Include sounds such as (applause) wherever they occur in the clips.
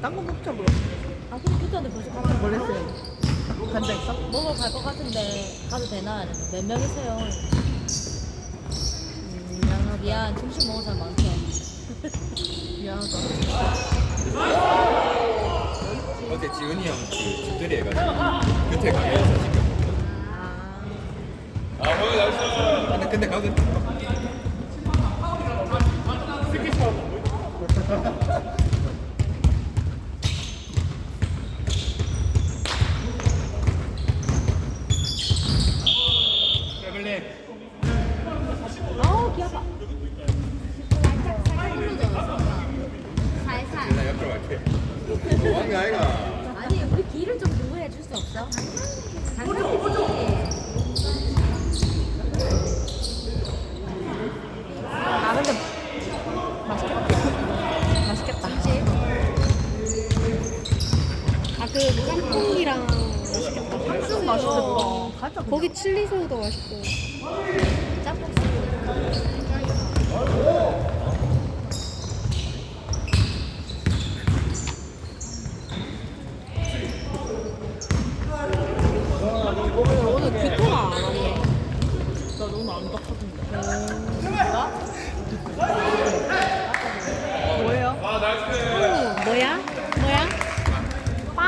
딴거 먹자 뭐. 아 그럼 그전에 벌써 가서 뭘 했어요? 간다 있어? 먹으러 갈 것 같은데 가도 되나? 몇 명이세요? 음, 미안, 미안. 점심 먹은 사람 많대. 미안하다. 어제 지은이 형그 집들이 해가지고 그때 가게에서 시켜 아, 아 근데 근데 가도 돼. 게 아이가 아니 우리 길을 좀 누구해 줄 수 없어? 장난이지. 아 근데 맛있겠다. 맛있겠다. 아그 깐풍기랑 맛있겠다. 쑥 맛있겠다. 가자. 그냥. 거기 칠리새우도 맛있고. 짬뽕. 오늘 귀토가 안 왔네. 나 오늘 안 닦았는데. 뭐예요? 음, 뭐야? 뭐야? 빵?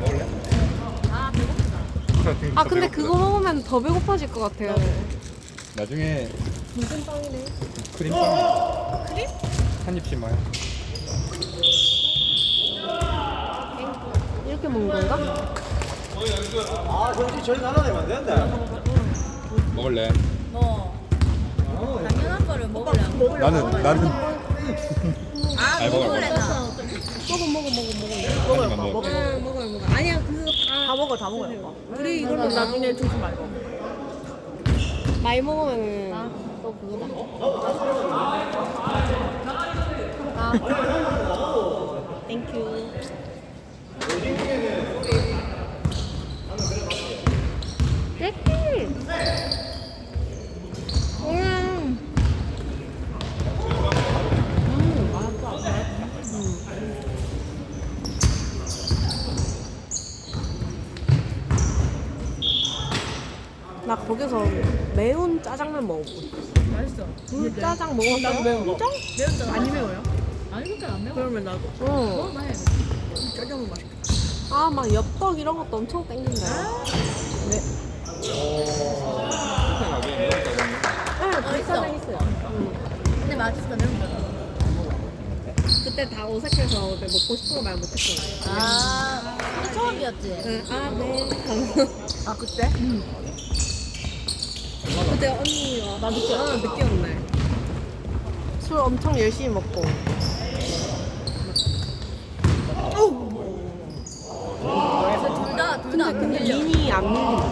먹을래? 아 배고프다. 아 근데 그거 먹으면 더 배고파질 것 같아요. 나중에 무슨 빵이네? 크림빵 크림? 한 입씩 마요 이렇게 먹는 건가? 아, 정신 저리 나눠 내면 안 된다. 먹을래? 뭐 당연한 거를 먹으려고. 나는 나는 아 먹을래 나. 먹어 먹어 먹어 먹어. 먹어요, 한입만 오빠. 먹어. 먹어. 응 먹어요 먹어. 아니야 그거 다 다 먹어, 다 먹어요, 오빠. 우리 이걸로 나중에 조심 말고. 많이 먹으면은 아. 또 그거다. 아. 땡큐. 땡큐. 음. 나 거기서 매운 짜장면 먹어보고 싶어. 맛있어. 불짜장 먹었어? 나도 매운 거. 매운 짜 많이 매워요? 아니 그렇게 안 매워. 그러면 나도 응. 먹어봐 해. 짜장면 맛있겠다. 아, 막 엽떡 이런 것도 엄청 땡긴다. 네. 짜장면 네, 어, 불짜장 있어. 있어요. 근데 맛있어 매운 거. 그때 다 어색해서 먹고 싶은 거 말 못했어. 아 처음이었지. 응, 아, 네. 아 그때? 그때 언니가 나 늦게, 아, 늦게 왔네. 술 엄청 열심히 먹고. 둘다 둘다안 근데. 민이 안 밀린다.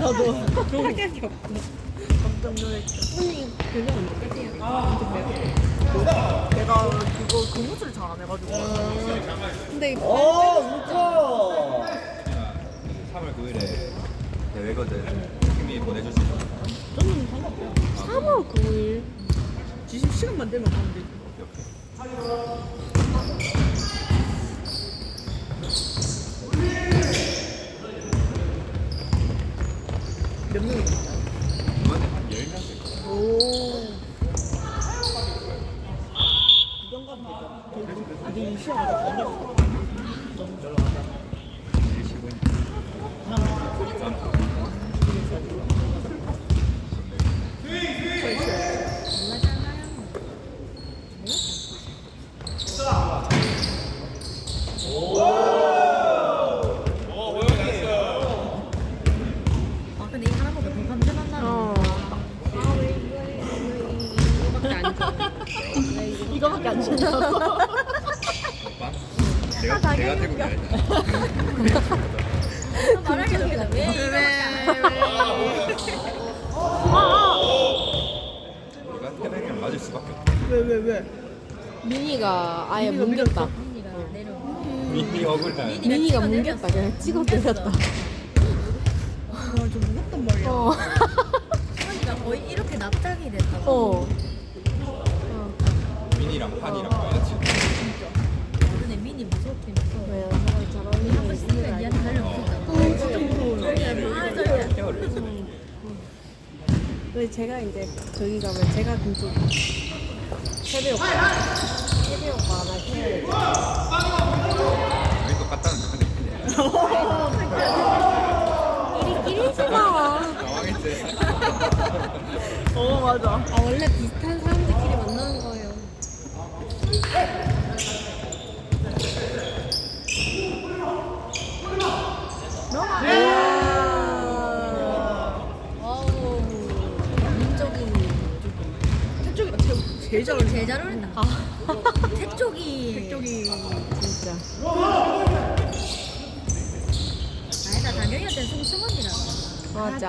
나도 타격이 없고. 깜짝 놀랐어. 언니 그게 언제 내가 그거 근무를 잘 안 해가지고. 근데 이 어, 웃어. 3월 9일에 대회거든 형님이 보내줄 수 있어 3월 9일. 지금 시간만 되면 가면 되지. 몇 명이 있어? 이번에 한 10명 될 거야 오. 구경 가면 되잖아. 아니 이 시간 가서 아 근데 이거 하나보다 더 감탄한 나. 어. 아, 왜 이거 해? 왜 이거밖에 안 줘? 이거밖에 안 주나? 오빠? 내가 내가 태국 가야 말하기 전에 왜 이거밖에 내가 태백이랑 맞을 수밖에 없다 왜 왜 왜? 미니가 아예 뭉겼다. 미니 억울한 미니가 찍어 뭉겼다. 그냥 찍어 때렸다. 아좀 무겁단 말이야. 어. 언니가 거의 이렇게 납작이 됐다. 어. 민이랑 판이랑 근데 제가 이제 저기 가면 제가 금쪽 세배 오빠 세배 오빠 하나 해야 우리 똑같다는 거 끼리지 마. 당황했지. 어 맞아. 아 원래 비슷한 사람들끼리 만나는 거예요. 어우, 민족이 태쪽이가 제일 잘 어울린다. 제일 잘 어울린다. 태쪽이. 태쪽이 진짜. 아니다, 당연히한테는 송승헌이라고. 맞아.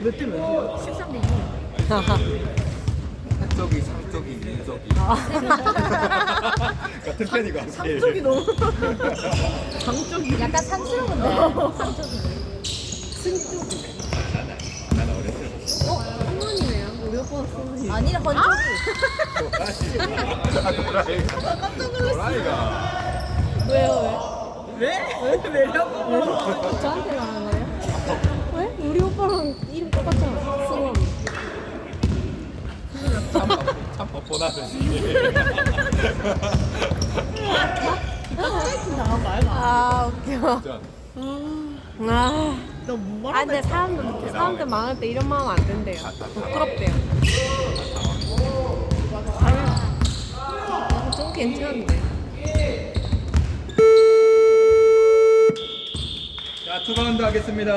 몇 대 몇이야? 13대 6. 한쪽이 상쪽이 민쪽이. 같은 편이고 삼쪽이 너무. (laughs) 장쪽이. 약간 상스러운데. 상쪽이. 나는 어렸을 어? 승원이네요. 우리 오빠가 승원이. 아니라 헌쪽이. 때. 아. 깜짝 놀랐어. 도라이가. 왜요 왜? 왜? 왜냐고? 왜? 저한테 말한 거예요? 왜? 우리 오빠랑 이름 아 근데 사람들 사람들 때 이런 마음 안 된대요. 부끄럽대요. 아, 좀 괜찮은데. 자 투바운드 하겠습니다.